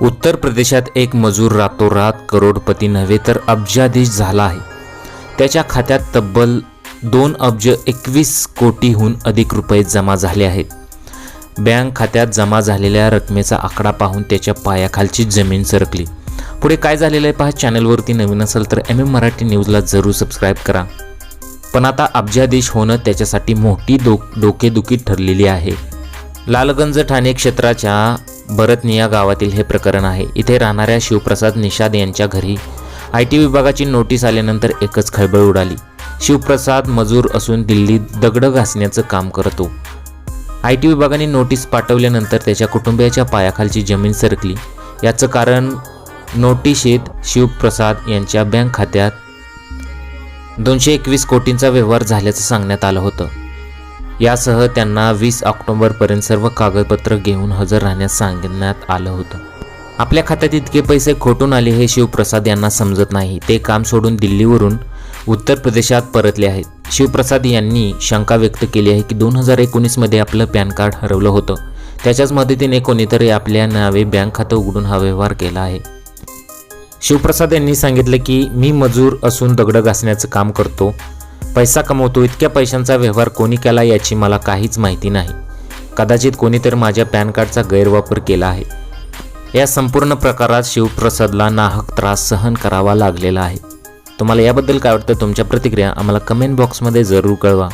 उत्तर प्रदेशात एक मजूर रातोरात करोडपती नव्हे तर अब्जाधीश झाला आहे. त्याच्या खात्यात तब्बल दोन अब्ज एकवीस कोटीहून अधिक रुपये जमा झाले आहेत. बँक खात्यात जमा झालेल्या रकमेचा आकडा पाहून त्याच्या पायाखालची जमीन सरकली. पुढे काय झालेलं आहे पहा चॅनलवरती नवीन असेल तर एम एम मराठी न्यूजला जरूर सबस्क्राईब करा. पण आता अब्जाधीश होणं त्याच्यासाठी मोठी डो डोकेदुखी ठरलेली आहे. लालगंज ठाणे क्षेत्राच्या भरतनिया गावातील हे प्रकरण आहे. इथे राहणाऱ्या शिवप्रसाद निषाद यांच्या घरी आय टी विभागाची नोटीस आल्यानंतर एकच खळबळ उडाली. शिवप्रसाद मजूर असून दिल्लीत दगड घासण्याचं काम करतो. आय टी विभागाने नोटीस पाठवल्यानंतर त्याच्या कुटुंबियाच्या पायाखालची जमीन सरकली. याचं कारण नोटिशीत शिवप्रसाद यांच्या बँक खात्यात दोनशे एकवीस कोटींचा व्यवहार झाल्याचं सांगण्यात आलं होतं. यासह त्यांना वीस ऑक्टोबरपर्यंत सर्व कागदपत्र घेऊन हजर राहण्यास सांगण्यात आलं होतं. आपल्या खात्यात इतके पैसे खोटून आले हे शिवप्रसाद यांना समजत नाही. ते काम सोडून दिल्लीवरून उत्तर प्रदेशात परतले आहेत. शिवप्रसाद यांनी शंका व्यक्त केली आहे की दोन हजार एकोणीसमध्ये आपलं पॅन कार्ड हरवलं होतं. त्याच्याच मदतीने कोणीतरी आपल्या नावे बँक खातं उघडून हा व्यवहार केला आहे. शिवप्रसाद यांनी सांगितलं की मी मजूर असून दगड घासण्याचं काम करतो. पैसा कमवतो इतक्या पैशांचा व्यवहार कोणी केला याची मला काहीच माहिती नाही. कदाचित कोणीतरी माझ्या पॅन कार्डचा गैरवापर केला आहे. या संपूर्ण प्रकारात शिवप्रसादला नाहक त्रास सहन करावा लागलेला आहे. तुम्हाला याबद्दल काय वाटतं? तुमच्या प्रतिक्रिया आम्हाला कमेंट बॉक्समध्ये जरूर कळवा.